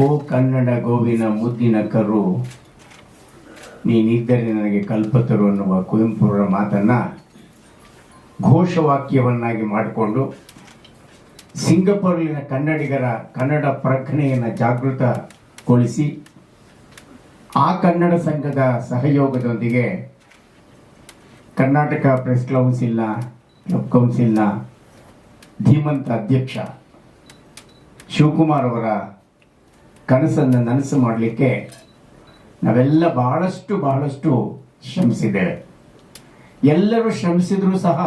ಓ ಕನ್ನಡ ಗೋವಿನ ಮುದ್ದಿನ ಕರು ನೀನಿದ್ದರೆ ನನಗೆ ಕಲ್ಪತರು ಅನ್ನುವ ಕುವೆಂಪುರ ಮಾತನ್ನ ಘೋಷವಾಕ್ಯವನ್ನಾಗಿ ಮಾಡಿಕೊಂಡು ಸಿಂಗಪುರಲ್ಲಿನ ಕನ್ನಡಿಗರ ಕನ್ನಡ ಪ್ರಜ್ಞೆಯನ್ನು ಜಾಗೃತಗೊಳಿಸಿ ಆ ಕನ್ನಡ ಸಂಘದ ಸಹಯೋಗದೊಂದಿಗೆ ಕರ್ನಾಟಕ ಪ್ರೆಸ್ ಕೌನ್ಸಿಲ್ನ ಕ್ಲಬ್ ಕೌನ್ಸಿಲ್ನ ಧೀಮಂತ ಅಧ್ಯಕ್ಷ ಶಿವಕುಮಾರ್ ಅವರ ಕನಸನ್ನು ನನಸು ಮಾಡಲಿಕ್ಕೆ ನಾವೆಲ್ಲ ಬಹಳಷ್ಟು ಬಹಳಷ್ಟು ಶ್ರಮಿಸಿದ್ದೇವೆ. ಎಲ್ಲರೂ ಶ್ರಮಿಸಿದರೂ ಸಹ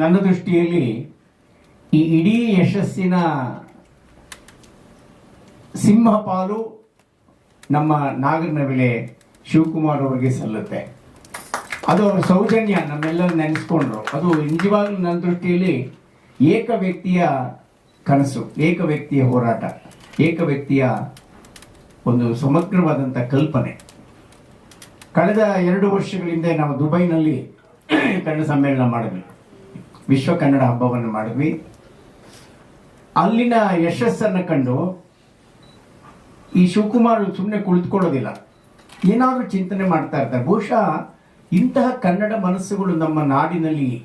ನನ್ನ ದೃಷ್ಟಿಯಲ್ಲಿ ಈ ಇಡೀ ಯಶಸ್ಸಿನ ಸಿಂಹಪಾಲು ನಮ್ಮ ನಾಗರನವಿಲೆ ಶಿವಕುಮಾರ್ ಅವರಿಗೆ ಸಲ್ಲುತ್ತೆ. ಅದು ಅವರ ಸೌಜನ್ಯ ನಮ್ಮೆಲ್ಲರೂ ನೆನೆಸ್ಕೊಂಡ್ರು. ಅದು ನಿಜವಾಗ್ಲೂ ನನ್ನ ದೃಷ್ಟಿಯಲ್ಲಿ ಏಕ ವ್ಯಕ್ತಿಯ ಕನಸು, ಏಕ ವ್ಯಕ್ತಿಯ ಹೋರಾಟ. ಏಕ ವ್ಯಕ್ತಿಯ ಒಂದು ಸಮಗ್ರವಾದಂಥ ಕಲ್ಪನೆ. ಕಳೆದ ಎರಡು ವರ್ಷಗಳಿಂದ ನಾವು ದುಬೈನಲ್ಲಿ ಕನ್ನಡ ಸಮ್ಮೇಳನ ಮಾಡಿದ್ವಿ. ವಿಶ್ವ ಕನ್ನಡ ಹಬ್ಬವನ್ನು ಮಾಡಿದ್ವಿ. ಅಲ್ಲಿನ ಯಶಸ್ಸನ್ನು ಕಂಡು ಈ ಶಿವಕುಮಾರ್ ಸುಮ್ಮನೆ ಕುಳಿತುಕೊಳ್ಳೋದಿಲ್ಲ. ಏನಾದರೂ ಚಿಂತನೆ ಮಾಡ್ತಾ ಇರ್ತಾರೆ. ಬಹುಶಃ ಇಂತಹ ಕನ್ನಡ ಮನಸ್ಸುಗಳು ನಮ್ಮ ನಾಡಿನಲ್ಲಿ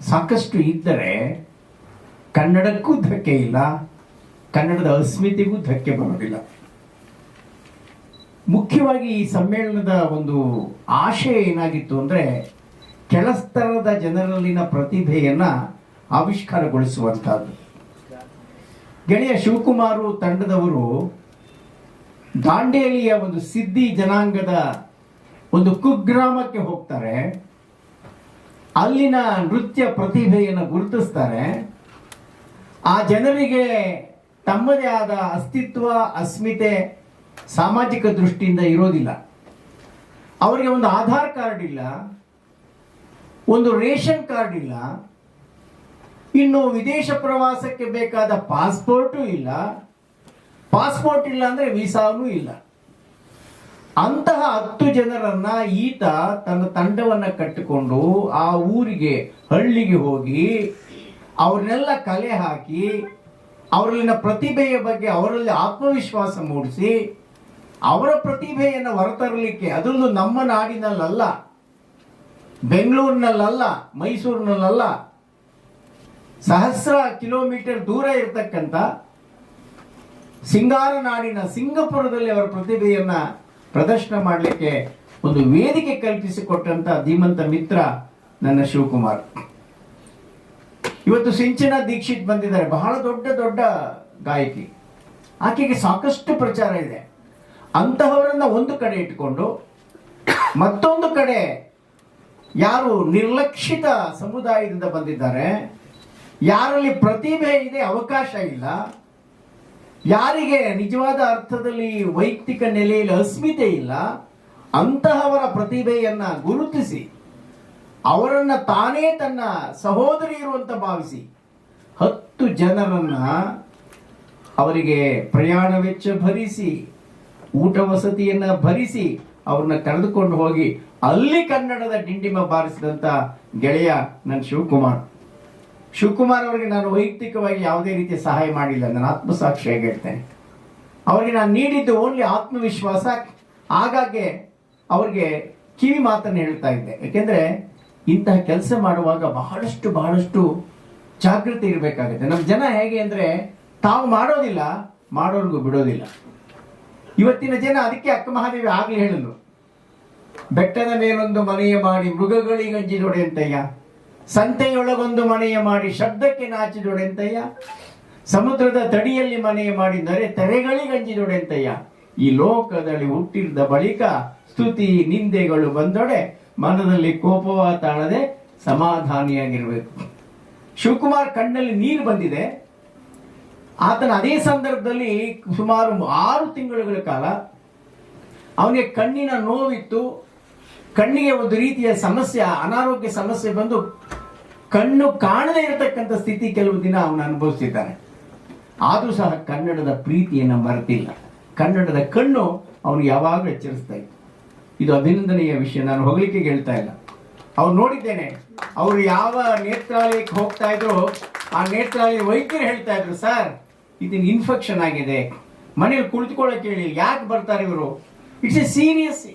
ಸಾಕಷ್ಟು ಇದ್ದರೆ ಕನ್ನಡಕ್ಕೂ ಧಕ್ಕೆ ಇಲ್ಲ ಕನ್ನಡದ ಅಸ್ಮಿತೆಗೂ ಧಕ್ಕೆ ಬರೋದಿಲ್ಲ. ಮುಖ್ಯವಾಗಿ ಈ ಸಮ್ಮೇಳನದ ಒಂದು ಆಶಯ ಏನಾಗಿತ್ತು ಅಂದರೆ ಕೆಳಸ್ತರದ ಜನರಲ್ಲಿನ ಪ್ರತಿಭೆಯನ್ನು ಆವಿಷ್ಕಾರಗೊಳಿಸುವಂಥದ್ದು ಗೆಳೆಯ ಶಿವಕುಮಾರು ತಂಡದವರು ದಾಂಡೇಲಿಯ ಒಂದು ಸಿದ್ಧಿ ಜನಾಂಗದ ಒಂದು ಕುಗ್ರಾಮಕ್ಕೆ ಹೋಗ್ತಾರೆ. ಅಲ್ಲಿನ ನೃತ್ಯ ಪ್ರತಿಭೆಯನ್ನು ಗುರುತಿಸ್ತಾರೆ. ಆ ಜನರಿಗೆ ತಮ್ಮದೇ ಆದ ಅಸ್ತಿತ್ವ, ಅಸ್ಮಿತೆ ಸಾಮಾಜಿಕ ದೃಷ್ಟಿಯಿಂದ ಇರೋದಿಲ್ಲ. ಅವರಿಗೆ ಒಂದು ಆಧಾರ್ ಕಾರ್ಡ್ ಇಲ್ಲ, ಒಂದು ರೇಷನ್ ಕಾರ್ಡ್ ಇಲ್ಲ, ಇನ್ನು ವಿದೇಶ ಪ್ರವಾಸಕ್ಕೆ ಬೇಕಾದ ಪಾಸ್ಪೋರ್ಟು ಇಲ್ಲ, ಪಾಸ್ಪೋರ್ಟ್ ಇಲ್ಲ ಅಂದ್ರೆ ವೀಸಾನೂ ಇಲ್ಲ. ಅಂತಹ ಹತ್ತು ಜನರನ್ನ ಈತ ತನ್ನ ತಂಡವನ್ನ ಕಟ್ಟಿಕೊಂಡು ಆ ಊರಿಗೆ, ಹಳ್ಳಿಗೆ ಹೋಗಿ ಅವ್ರನ್ನೆಲ್ಲ ಕಲೆ ಹಾಕಿ ಅವರಲ್ಲಿನ ಪ್ರತಿಭೆಯ ಬಗ್ಗೆ ಅವರಲ್ಲಿ ಆತ್ಮವಿಶ್ವಾಸ ಮೂಡಿಸಿ ಅವರ ಪ್ರತಿಭೆಯನ್ನು ಹೊರತರಲಿಕ್ಕೆ ಅದೊಂದು ನಮ್ಮ ನಾಡಿನಲ್ಲಲ್ಲ, ಬೆಂಗಳೂರಿನಲ್ಲಲ್ಲ, ಮೈಸೂರಿನಲ್ಲಲ್ಲ, ಸಹಸ್ರ ಕಿಲೋಮೀಟರ್ ದೂರ ಇರತಕ್ಕಂಥ ಸಿಂಗಾರ ನಾಡಿನ ಸಿಂಗಪುರದಲ್ಲಿ ಅವರ ಪ್ರತಿಭೆಯನ್ನ ಪ್ರದರ್ಶನ ಮಾಡಲಿಕ್ಕೆ ಒಂದು ವೇದಿಕೆ ಕಲ್ಪಿಸಿಕೊಟ್ಟಂತ ಧೀಮಂತ ಮಿತ್ರ ನನ್ನ ಶಿವಕುಮಾರ್. ಇವತ್ತು ಸಿಂಚನ ದೀಕ್ಷಿತ್ ಬಂದಿದ್ದಾರೆ. ಬಹಳ ದೊಡ್ಡ ದೊಡ್ಡ ಗಾಯಕಿ. ಆಕೆಗೆ ಸಾಕಷ್ಟು ಪ್ರಚಾರ ಇದೆ. ಅಂತಹವರನ್ನ ಒಂದು ಕಡೆ ಇಟ್ಕೊಂಡು ಮತ್ತೊಂದು ಕಡೆ ಯಾರು ನಿರ್ಲಕ್ಷಿತ ಸಮುದಾಯದಿಂದ ಬಂದಿದ್ದಾರೆ. ಯಾರಲ್ಲಿ ಪ್ರತಿಭೆ ಇದೆ, ಅವಕಾಶ ಇಲ್ಲ. ಯಾರಿಗೆ ನಿಜವಾದ ಅರ್ಥದಲ್ಲಿ ವೈಯಕ್ತಿಕ ನೆಲೆಯಲ್ಲಿ ಅಸ್ಮಿತೆ ಇಲ್ಲ. ಅಂತಹವರ ಪ್ರತಿಭೆಯನ್ನ ಗುರುತಿಸಿ ಅವರನ್ನ ತಾನೇ ತನ್ನ ಸಹೋದರಿ ಇರುವಂತ ಭಾವಿಸಿ ಹತ್ತು ಜನರನ್ನ ಅವರಿಗೆ ಪ್ರಯಾಣ ವೆಚ್ಚ ಭರಿಸಿ, ಊಟ ವಸತಿಯನ್ನ ಭರಿಸಿ ಅವ್ರನ್ನ ಕರೆದುಕೊಂಡು ಹೋಗಿ ಅಲ್ಲಿ ಕನ್ನಡದ ಡಿಂಡಿಮ ಬಾರಿಸಿದಂತ ಗೆಳೆಯ ನನ್ನ ಶಿವಕುಮಾರ್. ಶಿವಕುಮಾರ್ ಅವರಿಗೆ ನಾನು ವೈಯಕ್ತಿಕವಾಗಿ ಯಾವುದೇ ರೀತಿ ಸಹಾಯ ಮಾಡಿಲ್ಲ. ನಾನು ಆತ್ಮಸಾಕ್ಷಿಯಾಗಿ ಹೇಳ್ತೇನೆ. ಅವರಿಗೆ ನಾನು ನೀಡಿದ್ದು ಓನ್ಲಿ ಆತ್ಮವಿಶ್ವಾಸ. ಆಗಾಗ್ಗೆ ಅವ್ರಿಗೆ ಕಿವಿ ಮಾತನ್ನು ಹೇಳ್ತಾ ಇದ್ದೆ. ಯಾಕೆಂದ್ರೆ ಇಂತಹ ಕೆಲಸ ಮಾಡುವಾಗ ಬಹಳಷ್ಟು ಬಹಳಷ್ಟು ಜಾಗೃತಿ ಇರಬೇಕಾಗುತ್ತೆ. ನಮ್ಮ ಜನ ಹೇಗೆ ಅಂದ್ರೆ ತಾವು ಮಾಡೋದಿಲ್ಲ, ಮಾಡೋರ್ಗೂ ಬಿಡೋದಿಲ್ಲ. ಇವತ್ತಿನ ಜನ ಅದಕ್ಕೆ ಅಕ್ಕ ಮಹಾದೇವಿ ಆಗ್ಲಿ ಹೇಳಿದ್ರು. ಬೆಟ್ಟದ ಮೇಲೊಂದು ಮನೆಯ ಮಾಡಿ ಮೃಗಗಳಿಗಂಜಿದೊಡೆಂತಯ್ಯ ಸಂತೆಯೊಳಗೊಂದು ಮನೆಯ ಮಾಡಿ ಶಬ್ದಕ್ಕೆ ನಾಚಿ ದೊಡೆಯಂತಯ್ಯ ಸಮುದ್ರದ ತಡಿಯಲ್ಲಿ ಮನೆಯ ಮಾಡಿದರೆ ತೆರೆಗಳಿಗಂಜಿದೊಡೆಂತಯ್ಯ ಈ ಲೋಕದಲ್ಲಿ ಹುಟ್ಟಿದ ಬಳಿಕ ಸ್ತುತಿ ನಿಂದೆಗಳು ಬಂದೊಡೆ. ಮನದಲ್ಲಿ ಕೋಪವ ತಾಳದೆ ಸಮಾಧಾನಿಯಾಗಿರಬೇಕು. ಶಿವಕುಮಾರ್ ಕಣ್ಣಲ್ಲಿ ನೀರು ಬಂದಿದೆ. ಆತನ ಅದೇ ಸಂದರ್ಭದಲ್ಲಿ ಸುಮಾರು ಆರು ತಿಂಗಳುಗಳ ಕಾಲ ಅವನಿಗೆ ಕಣ್ಣಿನ ನೋವಿತ್ತು. ಕಣ್ಣಿಗೆ ಒಂದು ರೀತಿಯ ಸಮಸ್ಯೆ, ಅನಾರೋಗ್ಯ ಸಮಸ್ಯೆ ಬಂದು ಕಣ್ಣು ಕಾಣದೇ ಇರತಕ್ಕಂಥ ಸ್ಥಿತಿ ಕೆಲವು ದಿನ ಅವನು ಅನುಭವಿಸಿದ್ದಾನೆ ಆದರೂ ಸಹ ಕನ್ನಡದ ಪ್ರೀತಿಯನ್ನು ಮರೆತಿಲ್ಲ. ಕನ್ನಡದ ಕಣ್ಣು ಅವನು ಯಾವಾಗಲೂ ಎಚ್ಚರಿಸ್ತಾ ಇದು ಅಭಿನಂದನೆಯ ವಿಷಯ. ನಾನು ಹೋಗ್ಲಿಕ್ಕೆ ಹೇಳ್ತಾ ಇಲ್ಲ. ಅವ್ರು ನೋಡಿದ್ದೇನೆ. ಅವರು ಯಾವ ನೇತ್ರಾಲಯಕ್ಕೆ ಹೋಗ್ತಾ ಇದ್ರು, ಆ ನೇತ್ರಾಲಯ ವೈದ್ಯರು ಹೇಳ್ತಾ ಇದ್ರು, ಸರ್ ಇದನ್ನ ಇನ್ಫೆಕ್ಷನ್ ಆಗಿದೆ. ಮನೇಲಿ ಕುಳಿತುಕೊಳ್ಳೋಕೆ ಹೇಳಿ, ಯಾಕೆ ಬರ್ತಾರೆ ಇವರು? It's a serious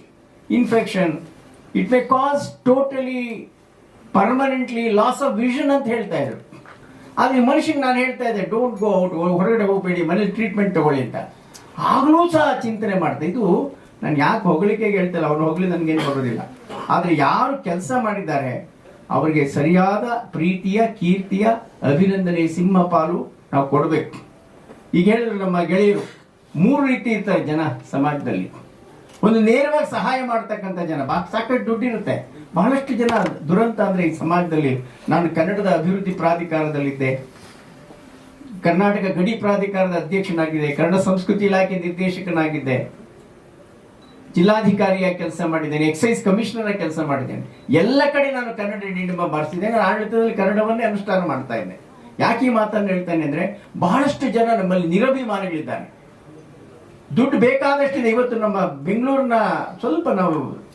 infection it may cause totally permanently loss of vision ಅಂತ ಹೇಳ್ತಾ ಇದ್ರು. ಆದ್ರೆ ಮನುಷ್ಯನ್ ನಾನು ಹೇಳ್ತಾ ಇದ್ದೆ ಡೋಂಟ್ ಗೋ ಔಟ್ ಹೊರಗಡೆ ಹೋಗಬೇಡಿ. ಮನೇಲಿ ಟ್ರೀಟ್ಮೆಂಟ್ ತಗೊಳ್ಳಿ ಅಂತ. ಆಗಲೂ ಸಹ ಚಿಂತನೆ ಮಾಡ್ತಾ ಇದು ನಾನು ಯಾಕೆ ಹೊಗಳಿಕೆಗೆ ಹೇಳ್ತಿಲ್ಲ? ಅವ್ರು ಹೋಗ್ಲಿ, ನನಗೇನು ಬರೋದಿಲ್ಲ ಆದರೆ ಯಾರು ಕೆಲಸ ಮಾಡಿದ್ದಾರೆ, ಅವರಿಗೆ ಸರಿಯಾದ ಪ್ರೀತಿಯ, ಕೀರ್ತಿಯ ಅಭಿನಂದನೆ ಸಿಂಹ ಪಾಲು ನಾವು ಕೊಡಬೇಕು. ಈಗ ಹೇಳಿದ್ರು ನಮ್ಮ ಗೆಳೆಯರು, ಮೂರು ರೀತಿ ಇರ್ತಾರೆ ಜನ ಸಮಾಜದಲ್ಲಿ. ಒಂದು ನೇರವಾಗಿ ಸಹಾಯ ಮಾಡ್ತಕ್ಕಂಥ ಜನ, ಬಾ, ಸಾಕಷ್ಟು ದುಡ್ಡಿರುತ್ತೆ. ಬಹಳಷ್ಟು ಜನ ದುರಂತ ಅಂದರೆ ಈ ಸಮಾಜದಲ್ಲಿ. ನಾನು ಕನ್ನಡದ ಅಭಿವೃದ್ಧಿ ಪ್ರಾಧಿಕಾರದಲ್ಲಿದ್ದೆ. ಕರ್ನಾಟಕ ಗಡಿ ಪ್ರಾಧಿಕಾರದ ಅಧ್ಯಕ್ಷನಾಗಿದ್ದೆ, ಕನ್ನಡ ಸಂಸ್ಕೃತಿ ಇಲಾಖೆ ನಿರ್ದೇಶಕನಾಗಿದ್ದೆ. ಜಿಲ್ಲಾಧಿಕಾರಿಯಾಗಿ ಕೆಲಸ ಮಾಡಿದ್ದೇನೆ, ಎಕ್ಸೈಸ್ ಕಮಿಷನರ್ ಕೆಲಸ ಮಾಡಿದ್ದೇನೆ. ಎಲ್ಲ ಕಡೆ ನಾನು ಕನ್ನಡ ಡಿಂಡಿಮ ಬಾರಿಸಿದ್ದೇನೆ ಆಡಳಿತದಲ್ಲಿ ಕನ್ನಡವನ್ನೇ ಅನುಷ್ಠಾನ ಮಾಡ್ತಾ ಇದ್ದೆ. ಯಾಕೆ ಈ ಮಾತನ್ನು ಹೇಳ್ತಾನೆ ಅಂದ್ರೆ, ಬಹಳಷ್ಟು ಜನ ನಮ್ಮಲ್ಲಿ ನಿರಭಿಮಾನಗಳಿದ್ದಾರೆ. ದುಡ್ಡು ಬೇಕಾದಷ್ಟಿದೆ. ಇವತ್ತು ನಮ್ಮ ಬೆಂಗಳೂರಿನ ಸ್ವಲ್ಪ ನಾವು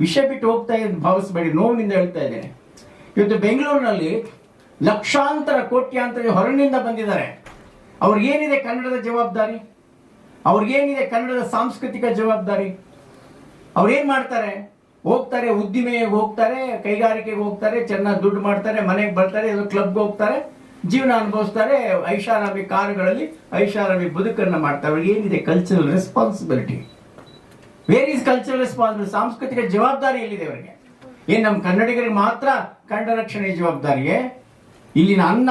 ವಿಷಯ ಬಿಟ್ಟು ಹೋಗ್ತಾ ಇದ್ದ ಭಾವಿಸಬೇಡಿ, ನೋವಿನಿಂದ ಹೇಳ್ತಾ ಇದ್ದೇನೆ. ಇವತ್ತು ಬೆಂಗಳೂರಿನಲ್ಲಿ ಲಕ್ಷಾಂತರ, ಕೋಟ್ಯಾಂತರ ಹೊರಗಿನಿಂದ ಬಂದಿದ್ದಾರೆ. ಅವ್ರಿಗೇನಿದೆ ಕನ್ನಡದ ಜವಾಬ್ದಾರಿ? ಅವ್ರಿಗೇನಿದೆ ಕನ್ನಡದ ಸಾಂಸ್ಕೃತಿಕ ಜವಾಬ್ದಾರಿ? ಅವ್ರೇನ್ ಮಾಡ್ತಾರೆ? ಹೋಗ್ತಾರೆ, ಉದ್ದಿಮೆಗೆ ಹೋಗ್ತಾರೆ, ಕೈಗಾರಿಕೆಗೆ ಹೋಗ್ತಾರೆ, ಚೆನ್ನಾಗಿ ದುಡ್ಡು ಮಾಡ್ತಾರೆ, ಮನೆಗೆ ಬರ್ತಾರೆ ಕ್ಲಬ್ಗೆ ಹೋಗ್ತಾರೆ, ಜೀವನ ಅನುಭವಿಸ್ತಾರೆ, ಐಷಾರಾಮಿ ಕಾರುಗಳಲ್ಲಿ ಐಷಾರಾಮಿ ಬದುಕನ್ನು ಮಾಡ್ತಾರೆ. ಅವ್ರಿಗೆ ಏನಿದೆ? Cultural responsibility where is cultural responsibility ಸಾಂಸ್ಕೃತಿಕ ಜವಾಬ್ದಾರಿ ಎಲ್ಲಿದೆ ಅವರಿಗೆ? ಏನ್ ನಮ್ಮ ಕನ್ನಡಿಗರಿಗೆ ಮಾತ್ರ ಕಂಡ ರಕ್ಷಣೆ ಜವಾಬ್ದಾರಿಯೇ ಇಲ್ಲಿನ ಅನ್ನ,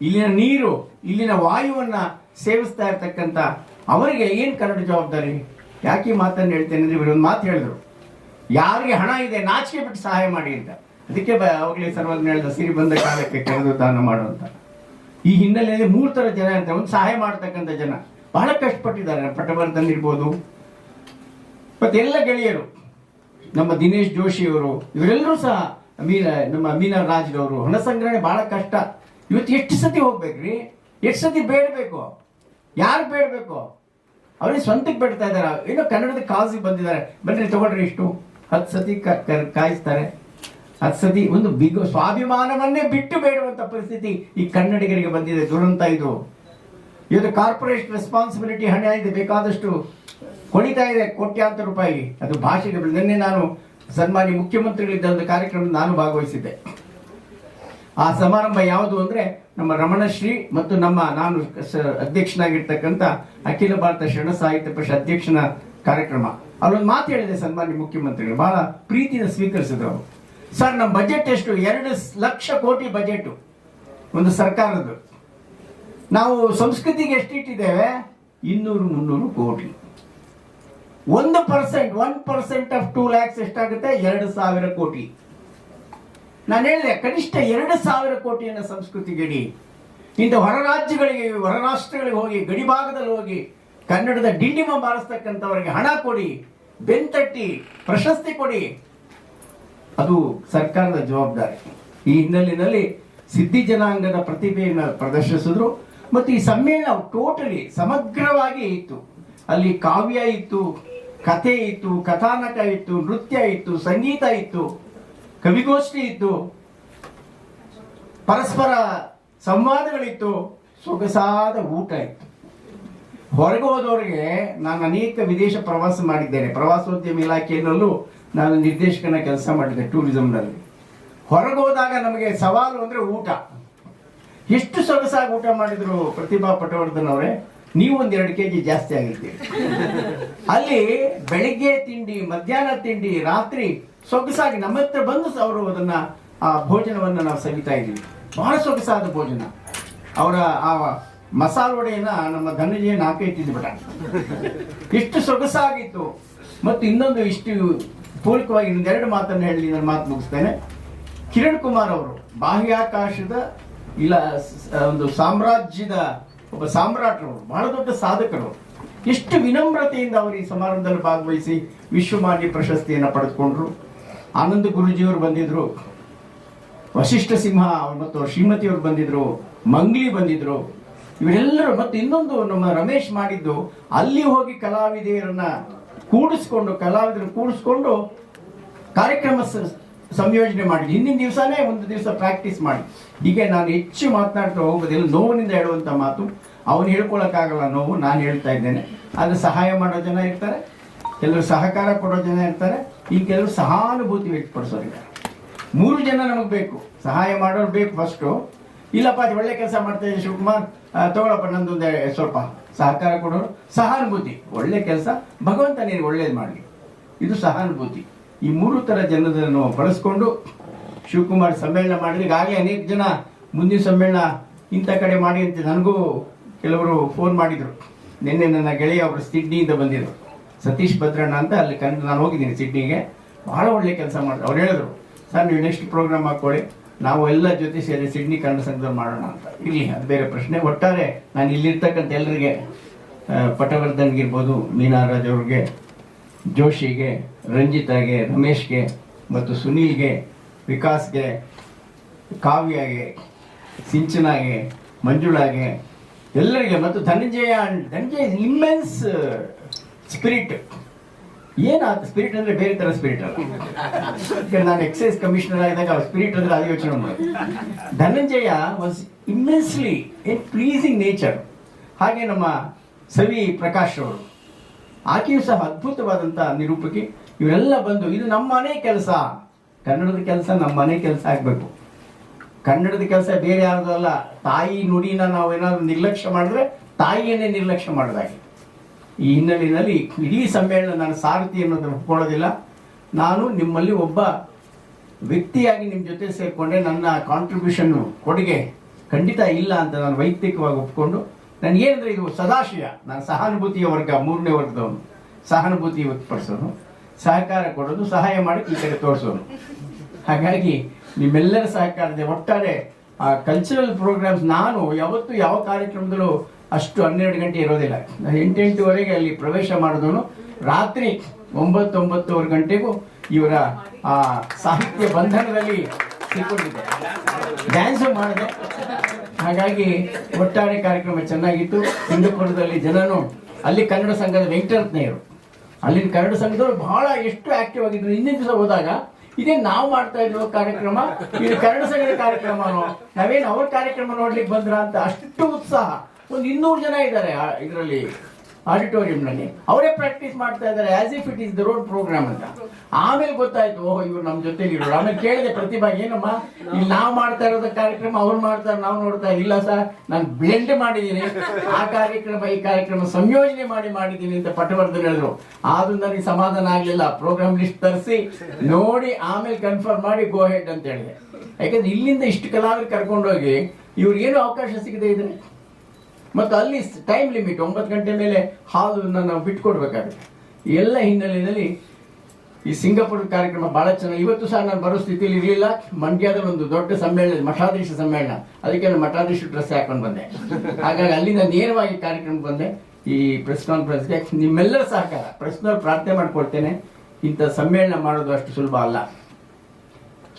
ಇಲ್ಲಿನ ನೀರು, ಇಲ್ಲಿನ ವಾಯುವನ್ನ ಸೇವಿಸ್ತಾ ಇರ್ತಕ್ಕಂಥ ಅವರಿಗೆ ಏನು ಕನ್ನಡ ಜವಾಬ್ದಾರಿ? ಯಾಕೆ ಈ ಮಾತನ್ನು ಹೇಳ್ತೇನೆ ಅಂದರೆ ಇವರೊಂದು ಮಾತು ಹೇಳಿದ್ರು. ಯಾರಿಗೆ ಹಣ ಇದೆ, ನಾಚಿಕೆ ಬಿಟ್ಟು ಸಹಾಯ ಮಾಡಿ ಅಂತ. ಅದಕ್ಕೆ ಅವಾಗಲೇ ಸರ್ವಜ್ಞ ಹೇಳಿದ, ಸಿರಿ ಬಂದ ಕಾಲಕ್ಕೆ ಕರೆದು ದಾನ ಮಾಡುವಂತ ಈ ಹಿನ್ನೆಲೆಯಲ್ಲಿ ಮೂರು ತರ ಜನ ಅಂತ ಒಂದು ಸಹಾಯ ಮಾಡ್ತಕ್ಕಂಥ ಜನ. ಬಹಳ ಕಷ್ಟಪಟ್ಟಿದ್ದಾರೆ. ಮತ್ತೆ ಮತ್ತೆಲ್ಲ ಗೆಳೆಯರು. ನಮ್ಮ ದಿನೇಶ್ ಜೋಶಿ ಅವರು ಇವರೆಲ್ಲರೂ ಸಹ ಮೀನ ನಮ್ಮ ಮೀನಾ ರಾಜ್ ಅವರು ಹಣ ಸಂಗ್ರಹಣೆ ಬಹಳ ಕಷ್ಟ. ಇವತ್ತು ಎಷ್ಟು ಸತಿ ಹೋಗ್ಬೇಕ್ರಿ? ಎಷ್ಟು ಸತಿ ಬೇಡಬೇಕು? ಯಾರು ಬೇಡಬೇಕು? ಅವ್ರಿಗೆ ಸ್ವಂತಕ್ಕೆ ಬಿಡ್ತಾ ಇದ್ದಾರೆ. ಏನೋ ಕನ್ನಡದ ಕಾಸಿಗೆ ಬಂದಿದ್ದಾರೆ. ಬನ್ನಿ, ತಗೊಳ್ರಿ ಇಷ್ಟು. ಹತ್ತು ಸತಿ ಕಾಯಿಸ್ತಾರೆ. ಹತ್ತು ಸತಿ ಒಂದು ಬಿಗು, ಸ್ವಾಭಿಮಾನವನ್ನೇ ಬಿಟ್ಟು ಬೇಡುವಂತ ಪರಿಸ್ಥಿತಿ ಈ ಕನ್ನಡಿಗರಿಗೆ ಬಂದಿದೆ. ದುರಂತ ಇದು. ಇವತ್ತು ಕಾರ್ಪೊರೇಟ್ ರೆಸ್ಪಾನ್ಸಿಬಿಲಿಟಿ ಹಣ ಇದೆ ಬೇಕಾದಷ್ಟು ಕೊಳಿತಾ ಇದೆ ಕೋಟ್ಯಾಂತರ ರೂಪಾಯಿ. ಅದು ಭಾಷೆಗೆ ನಿನ್ನೆ ನಾನು ಸನ್ಮಾನ್ಯ ಮುಖ್ಯಮಂತ್ರಿಗಳಿದ್ದ ಒಂದು ಕಾರ್ಯಕ್ರಮ ನಾನು ಭಾಗವಹಿಸಿದ್ದೆ. ಆ ಸಮಾರಂಭ ಯಾವುದು ಅಂದ್ರೆ ನಮ್ಮ ರಮಣಶ್ರೀ ಮತ್ತು ನಮ್ಮ ನಾನು ಅಧ್ಯಕ್ಷನಾಗಿರ್ತಕ್ಕಂಥ ಅಖಿಲ ಭಾರತ ಶರಣ ಸಾಹಿತ್ಯ ಪರಿಷತ್ ಅಧ್ಯಕ್ಷನ ಕಾರ್ಯಕ್ರಮ. ಅಲ್ಲೊಂದು ಮಾತು ಹೇಳಿದೆ ಸನ್ಮಾನ್ಯ ಮುಖ್ಯಮಂತ್ರಿಗಳು. ಬಹಳ ಪ್ರೀತಿಯಿಂದ ಸ್ವೀಕರಿಸಿದ್ರು ಅವರು. ಸರ್ ನಮ್ಮ ಬಜೆಟ್ ಎಷ್ಟು? ಎರಡು ಲಕ್ಷ ಕೋಟಿ ಬಜೆಟ್. ಒಂದು ಸರ್ಕಾರದ್ದು. ನಾವು ಸಂಸ್ಕೃತಿಗೆ ಎಷ್ಟಿಟ್ಟಿದ್ದೇವೆ? ಇನ್ನೂರು ಮುನ್ನೂರು ಕೋಟಿ. ಒಂದು percent, one percent of two lakhs ಎಷ್ಟಾಗುತ್ತೆ? ಎರಡು ಸಾವಿರ ಕೋಟಿ. ನಾನು ಹೇಳಿದೆ, ಕನಿಷ್ಠ ಎರಡು ಸಾವಿರ ಕೋಟಿಯನ್ನ ಸಂಸ್ಕೃತಿ ಗಡಿ ಇಂಥ ಹೊರ ರಾಜ್ಯಗಳಿಗೆ, ಹೊರ ರಾಷ್ಟ್ರಗಳಿಗೆ ಹೋಗಿ, ಗಡಿ ಭಾಗದಲ್ಲಿ ಹೋಗಿ, ಕನ್ನಡದ ಡಿಂಡಿಮ ಬಾರಿಸ್ತಕ್ಕಂಥವರಿಗೆ ಹಣ ಕೊಡಿ ಬೆಂತಟ್ಟಿ ಪ್ರಶಸ್ತಿ ಕೊಡಿ. ಅದು ಸರ್ಕಾರದ ಜವಾಬ್ದಾರಿ. ಈ ಹಿನ್ನೆಲೆಯಲ್ಲಿ ಸಿದ್ಧಿ ಜನಾಂಗದ ಪ್ರತಿಭೆಯನ್ನು ಪ್ರದರ್ಶಿಸಿದ್ರು. ಮತ್ತು ಈ ಸಮ್ಮೇಳನ ಟೋಟಲಿ ಸಮಗ್ರವಾಗಿ ಇತ್ತು. ಅಲ್ಲಿ ಕಾವ್ಯ ಇತ್ತು, ಕಥೆ ಇತ್ತು, ಕಥಾನಕ ಇತ್ತು, ನೃತ್ಯ ಇತ್ತು, ಸಂಗೀತ ಇತ್ತು. ಕವಿಗೋಷ್ಠಿ ಇತ್ತು ಪರಸ್ಪರ ಸಂವಾದಗಳಿತ್ತು ಸೊಗಸಾದ ಊಟ ಇತ್ತು. ಹೊರಗೆ ಹೋದವರಿಗೆ ನಾನು ಅನೇಕ ವಿದೇಶ ಪ್ರವಾಸ ಮಾಡಿದ್ದೇನೆ. ಪ್ರವಾಸೋದ್ಯಮ ಇಲಾಖೆಯಲ್ಲೂ ನಾನು ನಿರ್ದೇಶಕನ ಕೆಲಸ ಮಾಡಿದ್ದೆ ಟೂರಿಸಂನಲ್ಲಿ. ಹೊರಗೆ ಹೋದಾಗ ನಮಗೆ ಸವಾಲು ಅಂದ್ರೆ ಊಟ. ಎಷ್ಟು ಸೊಗಸಾಗಿ ಊಟ ಮಾಡಿದ್ರು ಪ್ರತಿಭಾ ಪಟವರ್ಧನ್ ಅವರೇ? ನೀವು ಒಂದ್ ಎರಡು ಕೆಜಿ ಜಾಸ್ತಿ ಆಗಿರ್ತೀರಿ. ಅಲ್ಲಿ ಬೆಳಿಗ್ಗೆ ತಿಂಡಿ, ಮಧ್ಯಾಹ್ನ ತಿಂಡಿ, ರಾತ್ರಿ ಸೊಗಸಾಗಿ ನಮ್ಮ ಹತ್ರ ಬಂದು ಅವರು ಅದನ್ನ, ಆ ಭೋಜನವನ್ನ ನಾವು ಸವಿತಾ ಇದ್ದೀವಿ. ಬಹಳ ಸೊಗಸಾದ ಭೋಜನ. ಅವರ ಆ ಮಸಾಲ ವಡೆಯನ್ನ ನಮ್ಮ ಧನಂಜಯನ ಇಟ್ಟಿದ್ದು ಬಿಡ ಇಷ್ಟು ಸೊಗಸಾಗಿತ್ತು. ಮತ್ತು ಇನ್ನೊಂದು ಇಷ್ಟು ಪೂರಕವಾಗಿ ಇನ್ನೊಂದೆರಡು ಮಾತನ್ನು ಹೇಳಿ ನನ್ನ ಮಾತು ಮುಗಿಸ್ತೇನೆ. ಕಿರಣ್ ಕುಮಾರ್ ಅವರು ಬಾಹ್ಯಾಕಾಶದ ಇಲ್ಲ ಒಂದು ಸಾಮ್ರಾಜ್ಯದ ಒಬ್ಬ ಸಾಮ್ರಾಟರು ಬಹಳ ದೊಡ್ಡ ಸಾಧಕರು. ಎಷ್ಟು ವಿನಮ್ರತೆಯಿಂದ ಅವರು ಈ ಸಮಾರಂಭದಲ್ಲಿ ಭಾಗವಹಿಸಿ ವಿಶ್ವಮಾನ್ಯ ಪ್ರಶಸ್ತಿಯನ್ನು ಪಡೆದುಕೊಂಡ್ರು. ಆನಂದ ಗುರುಜಿಯವರು ಬಂದಿದ್ರು ವಶಿಷ್ಠ ಸಿಂಹ ಮತ್ತು ಶ್ರೀಮತಿಯವರು ಬಂದಿದ್ರು, ಮಂಗ್ಲಿ ಬಂದಿದ್ರು. ಇವರೆಲ್ಲರೂ ಮತ್ತೆ ಇನ್ನೊಂದು ನಮ್ಮ ರಮೇಶ್ ಮಾಡಿದ್ದು, ಅಲ್ಲಿ ಹೋಗಿ ಕಲಾವಿದೆಯರನ್ನ ಕೂಡಿಸ್ಕೊಂಡು, ಕಲಾವಿದರು ಕೂಡಿಸ್ಕೊಂಡು ಕಾರ್ಯಕ್ರಮ ಸಂಯೋಜನೆ ಮಾಡಿ ಹಿಂದಿನ ದಿವಸನೇ ಒಂದು ದಿವಸ ಪ್ರಾಕ್ಟೀಸ್ ಮಾಡಿ. ಹೀಗೆ ನಾನು ಹೆಚ್ಚು ಮಾತನಾಡ್ತಾ ಹೋಗೋದಿಲ್ಲ, ನೋವಿನಿಂದ ಹೇಳುವಂತ ಮಾತು. ಅವನು ಹೇಳ್ಕೊಳಕ್ಕಾಗಲ್ಲ ನೋವು, ನಾನು ಹೇಳ್ತಾ ಇದ್ದೇನೆ. ಆದರೆ ಸಹಾಯ ಮಾಡೋ ಜನ ಇರ್ತಾರೆ, ಎಲ್ಲರೂ ಸಹಕಾರ ಕೊಡೋ ಜನ ಇರ್ತಾರೆ. ಈ ಕೆಲವರು ಸಹಾನುಭೂತಿ ವ್ಯಕ್ತಪಡಿಸೋರಿದ್ದಾರೆ ಮೂರು ಜನ ನಮಗೆ ಬೇಕು. ಸಹಾಯ ಮಾಡೋರು ಬೇಕು ಫಸ್ಟು ಇಲ್ಲಪ್ಪ, ಅದು ಒಳ್ಳೆ ಕೆಲಸ ಮಾಡ್ತಾ ಇದ್ದೀನಿ ಶಿವಕುಮಾರ್. ತಗೊಳಪ್ಪ, ನಂದೊಂದು ಸ್ವಲ್ಪ ಸಹಕಾರ ಕೊಡೋರು. ಸಹಾನುಭೂತಿ, ಒಳ್ಳೆ ಕೆಲಸ. ಭಗವಂತ ನೀನು ಒಳ್ಳೇದು ಮಾಡಲಿ. ಇದು ಸಹಾನುಭೂತಿ. ಈ ಮೂರು ಥರ ಜನರನ್ನು ಬಳಸ್ಕೊಂಡು ಶಿವಕುಮಾರ್ ಸಮ್ಮೇಳನ ಮಾಡಿದ್ರೆ ಈಗಾಗಲೇ ಅನೇಕ ಜನ ಮುಂದಿನ ಸಮ್ಮೇಳನ ಇಂಥ ಕಡೆ ಮಾಡಿ ಅಂತ ನನಗೂ ಕೆಲವರು ಫೋನ್ ಮಾಡಿದರು. ನಿನ್ನೆ ನನ್ನ ಗೆಳೆಯ ಅವರು ಸಿಡ್ನಿಯಿಂದ ಬಂದಿದ್ರು. ಸತೀಶ್ ಭದ್ರಣ್ಣ ಅಂತ ಅಲ್ಲಿ ಕನ್ ನಾನು ಹೋಗಿದ್ದೀನಿ ಸಿಡ್ನಿಗೆ. ಬಹಳ ಒಳ್ಳೆ ಕೆಲಸ ಮಾಡ್ತಾರೆ ಅವ್ರು ಹೇಳಿದ್ರು, ಸರ್, ನೀವು ನೆಕ್ಸ್ಟ್ ಪ್ರೋಗ್ರಾಮ್ ಹಾಕ್ಕೊಳ್ಳಿ. ನಾವು ಎಲ್ಲ ಜೊತೆ ಸೇರಿ ಸಿಡ್ನಿ ಕನ್ನಡ ಸಂಘದಲ್ಲಿ ಮಾಡೋಣ ಅಂತ. ಇರಲಿ, ಅದು ಬೇರೆ ಪ್ರಶ್ನೆ. ಒಟ್ಟಾರೆ ನಾನು ಇಲ್ಲಿರ್ತಕ್ಕಂಥ ಎಲ್ಲರಿಗೆ ಪಟವರ್ಧನ್ಗಿರ್ಬೋದು ಮೀನಾರಾಜ್ ಅವ್ರಿಗೆ, ಜೋಶಿಗೆ, ರಂಜಿತಾಗೆ, ರಮೇಶ್ಗೆ, ಮತ್ತು ಸುನೀಲ್ಗೆ, ವಿಕಾಸ್ಗೆ, ಕಾವ್ಯಾಗೆ, ಸಿಂಚನಾಗೆ, ಮಂಜುಳಾಗೆ, ಎಲ್ಲರಿಗೆ, ಮತ್ತು ಧನಂಜಯ ಧನಂಜಯ ಇಮ್ಮೆನ್ಸ್ ಸ್ಪಿರಿಟ್ ಏನಾದ ಸ್ಪಿರಿಟ್ ಅಂದ್ರೆ ಬೇರೆ ತರ ಸ್ಪಿರಿಟ್ ಅಲ್ಲ. ನಾನು ಎಕ್ಸೈಸ್ ಕಮಿಷನರ್ ಆಗಿದಾಗ ಸ್ಪಿರಿಟ್ ಅಂದ್ರೆ ಅದು ಯೋಚನೆ ಮಾಡಿ Dhananjaya was immensely a pleasing nature ಹಾಗೆ ನಮ್ಮ ಸವಿ ಪ್ರಕಾಶ್ ಅವರು. ಆಕೆಯೂ ಸಹ ಅದ್ಭುತವಾದಂತಹ ನಿರೂಪಕಿ. ಇವರೆಲ್ಲ ಬಂದು, ಇದು ನಮ್ಮ ಮನೆ ಕೆಲಸ. ಕನ್ನಡದ ಕೆಲಸ ನಮ್ಮ ಮನೆ ಕೆಲಸ ಆಗಬೇಕು. ಕನ್ನಡದ ಕೆಲಸ ಬೇರೆ ಯಾರ್ದಲ್ಲ ತಾಯಿ ನುಡಿನ ನಾವು ಏನಾದ್ರು ನಿರ್ಲಕ್ಷ್ಯ ಮಾಡಿದ್ರೆ ತಾಯಿಯನ್ನೇ ನಿರ್ಲಕ್ಷ್ಯ ಮಾಡಿದಾಗೆ. ಈ ಹಿನ್ನೆಲೆಯಲ್ಲಿ ಇಡೀ ಸಮ್ಮೇಳನ ನಾನು ಸಾರಥಿ ಅನ್ನೋದನ್ನು ಒಪ್ಕೊಳ್ಳೋದಿಲ್ಲ. ನಾನು ನಿಮ್ಮಲ್ಲಿ ಒಬ್ಬ ವ್ಯಕ್ತಿಯಾಗಿ ನಿಮ್ಮ ಜೊತೆ ಸೇರಿಕೊಂಡೆ. ನನ್ನ ಕಾಂಟ್ರಿಬ್ಯೂಷನ್ ಕೊಡುಗೆ ಖಂಡಿತ ಇಲ್ಲ ಅಂತ ನಾನು ವೈಯಕ್ತಿಕವಾಗಿ ಒಪ್ಕೊಂಡು ನನಗೇನಂದರೆ ಇದು ಸದಾಶಯ, ನಾನು ಸಹಾನುಭೂತಿಯ ವರ್ಗ, ಮೂರನೇ ವರ್ಗದವನು. ಸಹಾನುಭೂತಿ ವ್ಯಕ್ತಪಡಿಸೋನು, ಸಹಕಾರ ಕೊಡೋದು, ಸಹಾಯ ಮಾಡಿ ಈ ಕಡೆ ತೋರಿಸೋನು. ಹಾಗಾಗಿ ನಿಮ್ಮೆಲ್ಲರ ಸಹಕಾರದ ಒಟ್ಟಾರೆ ಆ ಕಲ್ಚರಲ್ ಪ್ರೋಗ್ರಾಮ್ಸ್ ನಾನು ಯಾವತ್ತು ಯಾವ ಕಾರ್ಯಕ್ರಮದಲ್ಲೂ ಅಷ್ಟು ಹನ್ನೆರಡು ಗಂಟೆ ಇರೋದಿಲ್ಲ. ಎಂಟೆಂಟುವರೆಗೆ ಅಲ್ಲಿ ಪ್ರವೇಶ ಮಾಡಿದವನು ರಾತ್ರಿ ಒಂಬತ್ತೊಂಬತ್ತುವರೆ ಗಂಟೆಗೂ ಇವರ, ಆ, ಸಾಹಿತ್ಯ ಬಂಧನದಲ್ಲಿ ಸಿಕ್ಕೊಂಡಿದ್ದೆ. ಡ್ಯಾನ್ಸು ಮಾಡಿದೆ. ಹಾಗಾಗಿ ಒಟ್ಟಾರೆ ಕಾರ್ಯಕ್ರಮ ಚೆನ್ನಾಗಿತ್ತು. ಸಿಂಗಪುರದಲ್ಲಿ ಜನನು ಅಲ್ಲಿ ಕನ್ನಡ ಸಂಘದ ವೆಂಕಟರತ್ನೆಯರು ಅಲ್ಲಿನ ಕನ್ನಡ ಸಂಘದವರು ಬಹಳ ಎಷ್ಟು ಆಕ್ಟಿವ್ ಆಗಿದ್ರು. ಹಿಂದಿನ ದಿವಸ ಹೋದಾಗ ಇದೇ ನಾವು ಮಾಡ್ತಾ ಇರೋ ಕಾರ್ಯಕ್ರಮ ಇದು ಕನ್ನಡ ಸಂಘದ ಕಾರ್ಯಕ್ರಮ ನಾವೇನು ಅವ್ರ ಕಾರ್ಯಕ್ರಮ ನೋಡ್ಲಿಕ್ಕೆ ಬಂದ್ರ ಅಂತ ಅಷ್ಟು ಉತ್ಸಾಹ. ಒಂದು ಇನ್ನೂರು ಜನ ಇದ್ದಾರೆ ಇದರಲ್ಲಿ. ಆಡಿಟೋರಿಯಂನಲ್ಲಿ. ಅವರೇ ಪ್ರಾಕ್ಟೀಸ್ ಮಾಡ್ತಾ ಇದ್ದಾರೆ as if it is the road program ಅಂತ. ಆಮೇಲೆ ಗೊತ್ತಾಯ್ತು, ಓಹ್, ಇವ್ರು ನಮ್ಮ ಜೊತೆ ಇರೋರು. ಆಮೇಲೆ ಕೇಳಿದೆ, ಪ್ರತಿಭಾ, ಏನಮ್ಮ? ಇಲ್ಲಿ ನಾವು ಮಾಡ್ತಾ ಇರೋದ ಕಾರ್ಯಕ್ರಮ, ಅವ್ರು ಮಾಡ್ತಾರೆ ನಾವು ನೋಡ್ತಾ ಇಲ್ಲ ಸರ್. ನಾನು ಬ್ಲೆಂಡ್ ಮಾಡಿದ್ದೀನಿ ಆ ಕಾರ್ಯಕ್ರಮ, ಈ ಕಾರ್ಯಕ್ರಮ ಸಂಯೋಜನೆ ಮಾಡಿ ಮಾಡಿದ್ದೀನಿ ಅಂತ ಪಟವರ್ಧನ್ ಹೇಳಿದ್ರು. ಆದ್ರೂ ನನಗೆ ಸಮಾಧಾನ ಆಗ್ಲಿಲ್ಲ. ಪ್ರೋಗ್ರಾಮ್ ಲಿಸ್ಟ್ ತರಿಸಿ, ನೋಡಿ ಆಮೇಲೆ ಕನ್ಫರ್ಮ್ ಮಾಡಿ ಗೋ ಹೆಡ್ ಅಂತ ಹೇಳಿದೆ. ಯಾಕಂದ್ರೆ ಇಲ್ಲಿಂದ ಇಷ್ಟು ಕಲಾವಿದ್ರು ಕರ್ಕೊಂಡೋಗಿ, ಇವ್ರಿಗೇನು ಅವಕಾಶ ಸಿಗದೆ ಇದೆ ಮತ್ತು ಅಲ್ಲಿ ಟೈಮ್ ಲಿಮಿಟ್ ಒಂಬತ್ತು ಗಂಟೆ ಮೇಲೆ ಹಾಲನ್ನು ನಾವು ಬಿಟ್ಕೊಡ್ಬೇಕಾಗುತ್ತೆ ಎಲ್ಲ ಹಿನ್ನೆಲೆಯಲ್ಲಿ ಈ ಸಿಂಗಾಪುರ ಕಾರ್ಯಕ್ರಮ ಬಹಳ ಚೆನ್ನಾಗಿ, ಇವತ್ತು ಸಹ ನಾನು ಬರೋ ಸ್ಥಿತಿಯಲ್ಲಿ ಇರಲಿಲ್ಲ. ಮಂಡ್ಯದ ಒಂದು ದೊಡ್ಡ ಸಮ್ಮೇಳನ, ಮಠಾಧೀಶ ಸಮ್ಮೇಳನ. ಅದಕ್ಕೆ ನಾನು ಮಠಾಧೀಶ ಡ್ರೆಸ್ ಹಾಕೊಂಡು ಬಂದೆ. ಹಾಗಾಗಿ ಅಲ್ಲಿಂದ ನೇರವಾಗಿ ಕಾರ್ಯಕ್ರಮ ಬಂದೆ. ಈ ಪ್ರೆಸ್ ಕಾನ್ಫರೆನ್ಸ್ಗೆ ನಿಮ್ಮೆಲ್ಲರ ಸಹಕಾರ ಪ್ರೆಸ್ನವ್ರು ಪ್ರಾರ್ಥನೆ ಮಾಡ್ಕೊಳ್ತೇನೆ. ಇಂಥ ಸಮ್ಮೇಳನ ಮಾಡೋದು ಅಷ್ಟು ಸುಲಭ ಅಲ್ಲ.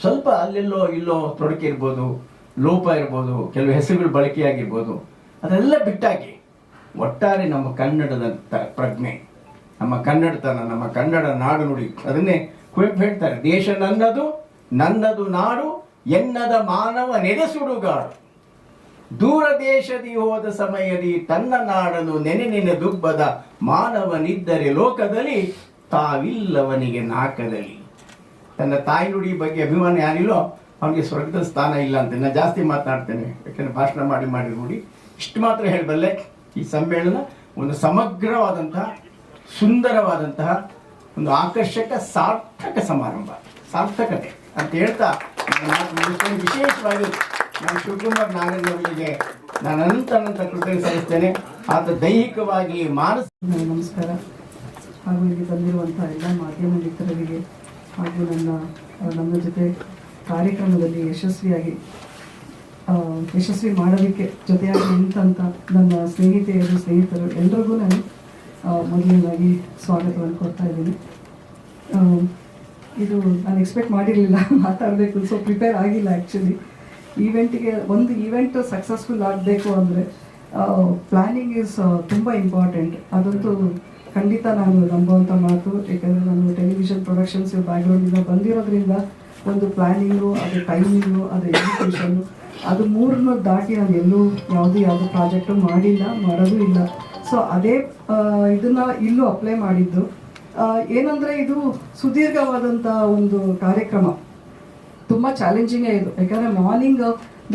ಸ್ವಲ್ಪ ಅಲ್ಲೆಲ್ಲೋ ಇಲ್ಲೋ ತೊಡಕೆ ಇರ್ಬೋದು, ಲೋಪ ಇರ್ಬೋದು, ಕೆಲವು ಹೆಸರುಗಳು ಬಳಕೆಯಾಗಿರ್ಬೋದು. ಅದೆಲ್ಲ ಬಿಟ್ಟಾಗಿ ಒಟ್ಟಾರೆ ನಮ್ಮ ಕನ್ನಡದ ಪ್ರಜ್ಞೆ, ನಮ್ಮ ಕನ್ನಡತನ, ನಮ್ಮ ಕನ್ನಡ ನಾಡು ನುಡಿ ಅದನ್ನೇ ಕುವೆಂಪು ಹೇಳ್ತಾರೆ, ದೇಶ ನನ್ನದು ನನ್ನದು ನಾಡು, ಎನ್ನದ ಮಾನವ ನೆನೆ ಸುಡುಗಾಡು ದೂರ ದೇಶದಿ ಹೋದ ಸಮಯದಿ ತನ್ನ ನಾಡನು ನೆನೆ ನೆನೆ ದುಬ್ಬದ ಮಾನವನಿದ್ದರೆ ಲೋಕದಲ್ಲಿ ತಾವಿಲ್ಲವನಿಗೆ ನಾಕದಲ್ಲಿ. ತನ್ನ ತಾಯಿ ನುಡಿ ಬಗ್ಗೆ ಅಭಿಮಾನ ಯಾರಿಲ್ಲೋ, ಅವನಿಗೆ ಸ್ವರ್ಗದ ಸ್ಥಾನ ಇಲ್ಲ ಅಂತ ನಾನು ಜಾಸ್ತಿ ಮಾತನಾಡ್ತೇನೆ, ಯಾಕಂದ್ರೆ ಭಾಷಣ ಮಾಡಿ ಮಾಡಿ ನೋಡಿ. ಇಷ್ಟು ಮಾತ್ರ ಹೇಳಬಲ್ಲೆ ಈ ಸಮ್ಮೇಳನ ಒಂದು ಸಮಗ್ರವಾದಂತಹ, ಸುಂದರವಾದಂತಹ ಒಂದು ಆಕರ್ಷಕ, ಸಾರ್ಥಕ ಸಮಾರಂಭ, ಸಾರ್ಥಕತೆ ಅಂತ ಹೇಳ್ತಾ ವಿಶೇಷವಾಗಿ ನಾನು ಶಿವಕುಮಾರ್ ಅವರಿಗೆ ನಾನು ಅನಂತ ಅನಂತ ಕೃತಜ್ಞ ಸಲ್ಲಿಸ್ತೇನೆ. ಆತ ದೈಹಿಕವಾಗಿ ಮಾನಸ ನಮಸ್ಕಾರ. ಹಾಗೂ ಇಲ್ಲಿ ಬಂದಿರುವಂಥ ಎಲ್ಲ ಮಾಧ್ಯಮ ಮಿತ್ರರಿಗೆ ಹಾಗೂ ನನ್ನ, ನಮ್ಮ ಜೊತೆ ಕಾರ್ಯಕ್ರಮದಲ್ಲಿ ಯಶಸ್ವಿಯಾಗಿ ಯಶಸ್ವಿ ಮಾಡೋದಕ್ಕೆ ಜೊತೆಯಾಗಿ ನಿಂತಂತ ನನ್ನ ಸ್ನೇಹಿತೆಯರು, ಸ್ನೇಹಿತರು ಎಲ್ರಿಗೂ ನಾನು ಮೊದಲನೇದಾಗಿ ಸ್ವಾಗತವನ್ನು ಕೊಡ್ತಾ ಇದ್ದೀನಿ. ಇದು ನಾನು ಎಕ್ಸ್ಪೆಕ್ಟ್ ಮಾಡಿರಲಿಲ್ಲ, ಮಾತಾಡಬೇಕು ಸೊ ಪ್ರಿಪೇರ್ ಆಗಿಲ್ಲ ಆ್ಯಕ್ಚುಲಿ ಈವೆಂಟಿಗೆ ಒಂದು ಈವೆಂಟ್ ಸಕ್ಸಸ್ಫುಲ್ ಆಗಬೇಕು ಅಂದರೆ ಪ್ಲ್ಯಾನಿಂಗ್ ಈಸ್ ತುಂಬ ಇಂಪಾರ್ಟೆಂಟ್ ಅದಂತೂ ಖಂಡಿತ ನಾನು ನಂಬುವಂಥ ಮಾತು ಯಾಕಂದರೆ ನಾನು ಟೆಲಿವಿಷನ್ ಪ್ರೊಡಕ್ಷನ್ಸ್ ಬ್ಯಾಕ್ಗ್ರೌಂಡಿಂದ ಬಂದಿರೋದ್ರಿಂದ, ಒಂದು ಪ್ಲ್ಯಾನಿಂಗು ಅದು ಟೈಮಿಂಗು ಅದು ಎಜುಕೇಷನ್ನು ಅದು ಮೂರನ್ನ ದಾಟಿ ನಾನು ಎಲ್ಲೂ ಯಾವುದೂ ಯಾವುದು ಪ್ರಾಜೆಕ್ಟು ಮಾಡಿಲ್ಲ, ಮಾಡೋದು ಇಲ್ಲ. ಸೊ ಅದೇ ಇದನ್ನ ಇಲ್ಲೂ ಅಪ್ಲೈ ಮಾಡಿದ್ದು. ಏನಂದರೆ ಏನಂದ್ರೆ ಇದು ಸುದೀರ್ಘವಾದಂಥ ಒಂದು ಕಾರ್ಯಕ್ರಮ. ತುಂಬ ಚಾಲೆಂಜಿಂಗೇ ಇದು. ಯಾಕಂದರೆ ಮಾರ್ನಿಂಗ್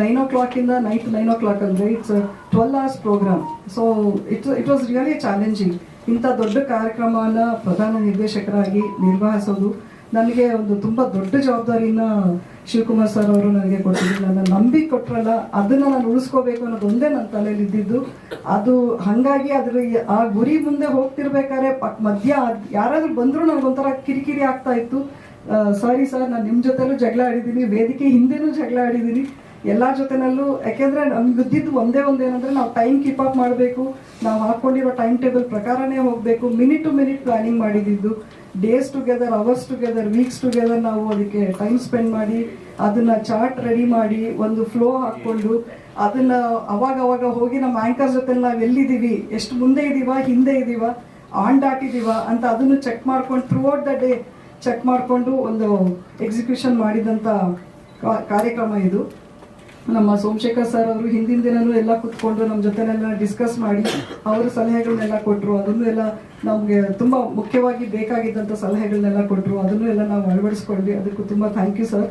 ನೈನ್ ಓ ಕ್ಲಾಕಿಂದ ನೈಟ್ ನೈನ್ ಓ ಕ್ಲಾಕ್ ಅಂದರೆ it's twelve hours program so it it was really challenging ಇಂಥ ದೊಡ್ಡ ಕಾರ್ಯಕ್ರಮನ ಪ್ರಧಾನ ನಿರ್ದೇಶಕರಾಗಿ ನಿರ್ವಹಿಸೋದು ನನಗೆ ಒಂದು ತುಂಬ ದೊಡ್ಡ ಜವಾಬ್ದಾರಿನ ಶಿವಕುಮಾರ್ ಸರ್ ಅವರು ನನಗೆ ಕೊಟ್ಟಿದ್ರು. ನನ್ನ ನಂಬಿ ಕೊಟ್ರಲ್ಲ, ಅದನ್ನ ನಾನು ಉಳಿಸ್ಕೋಬೇಕು ಅನ್ನೋದು ಒಂದೇ ನನ್ನ ತಲೆಯಲ್ಲಿ ಇದ್ದಿದ್ದು. ಅದು ಹಾಗಾಗಿ ಅದ್ರ ಆ ಗುರಿ ಮುಂದೆ ಹೋಗ್ತಿರ್ಬೇಕಾದ್ರೆ ಮಧ್ಯ ಯಾರಾದರೂ ಬಂದರೂ ನನಗೊಂಥರ ಕಿರಿಕಿರಿ ಆಗ್ತಾ ಇತ್ತು. ಸಾರಿ ಸರ್ ನಾನು ನಿಮ್ಮ ಜೊತೆಲೂ ಜಗಳ ಆಡಿದ್ದೀನಿ, ವೇದಿಕೆ ಹಿಂದೆನೂ ಜಗಳ ಆಡಿದ್ದೀನಿ. ಎಲ್ಲರ ಜೊತೆನಲ್ಲೂ, ಯಾಕೆಂದ್ರೆ ನಮ್ಗೆ ಗೊತ್ತಿದ್ದು ಒಂದೇ ಒಂದೇನಂದರೆ ನಾವು ಟೈಮ್ ಕೀಪ್ ಅಪ್ ಮಾಡಬೇಕು. ನಾವು ಹಾಕೊಂಡಿರೋ ಟೈಮ್ ಟೇಬಲ್ ಪ್ರಕಾರನೇ ಹೋಗಬೇಕು. ಮಿನಿಟ್ ಟು ಮಿನಿಟ್ ಪ್ಲಾನಿಂಗ್ ಮಾಡಿದ್ದು. Days together hours together weeks together ನಾವು ಅದಕ್ಕೆ ಟೈಮ್ ಸ್ಪೆಂಡ್ ಮಾಡಿ, ಅದನ್ನ ಚಾರ್ಟ್ ರೆಡಿ ಮಾಡಿ, ಒಂದು ಫ್ಲೋ ಹಾಕ್ಕೊಂಡು, ಅದನ್ನ ಅವಾಗ ಅವಾಗ ಹೋಗಿ ನಮ್ಮ ಆಂಕರ್ ಜೊತೆ ನಾವು ಎಲ್ಲಿದ್ದೀವಿ, ಎಷ್ಟು ಮುಂದೆ ಇದೀವ, ಹಿಂದೆ ಇದೀವ ಆನ್ ದಾಟಿದೀವ ಅಂತ ಅದನ್ನು ಚೆಕ್ ಮಾಡ್ಕೊಂಡು throughout the day check ಮಾಡಿಕೊಂಡು ಒಂದು ಎಕ್ಸಿಕ್ಯೂಷನ್ ಮಾಡಿದಂಥ ಕಾರ್ಯಕ್ರಮ ಇದು. ನಮ್ಮ ಸೋಮಶೇಖರ್ ಸರ್ ಅವರು ಹಿಂದಿನ ದಿನನೂ ಎಲ್ಲ ಕುತ್ಕೊಂಡು ನಮ್ಮ ಜೊತೆನೆಲ್ಲ ಡಿಸ್ಕಸ್ ಮಾಡಿ ಅವರ ಸಲಹೆಗಳನ್ನೆಲ್ಲ ಕೊಟ್ಟರು ಅದನ್ನು ಎಲ್ಲ ನಮಗೆ ತುಂಬ ಮುಖ್ಯವಾಗಿ ಬೇಕಾಗಿದ್ದಂಥ ಸಲಹೆಗಳನ್ನೆಲ್ಲ ಕೊಟ್ಟರು ಅದನ್ನು ಎಲ್ಲ ನಾವು ಅಳವಡಿಸ್ಕೊಂಡ್ವಿ. ಅದಕ್ಕೂ ತುಂಬ ಥ್ಯಾಂಕ್ ಯು ಸರ್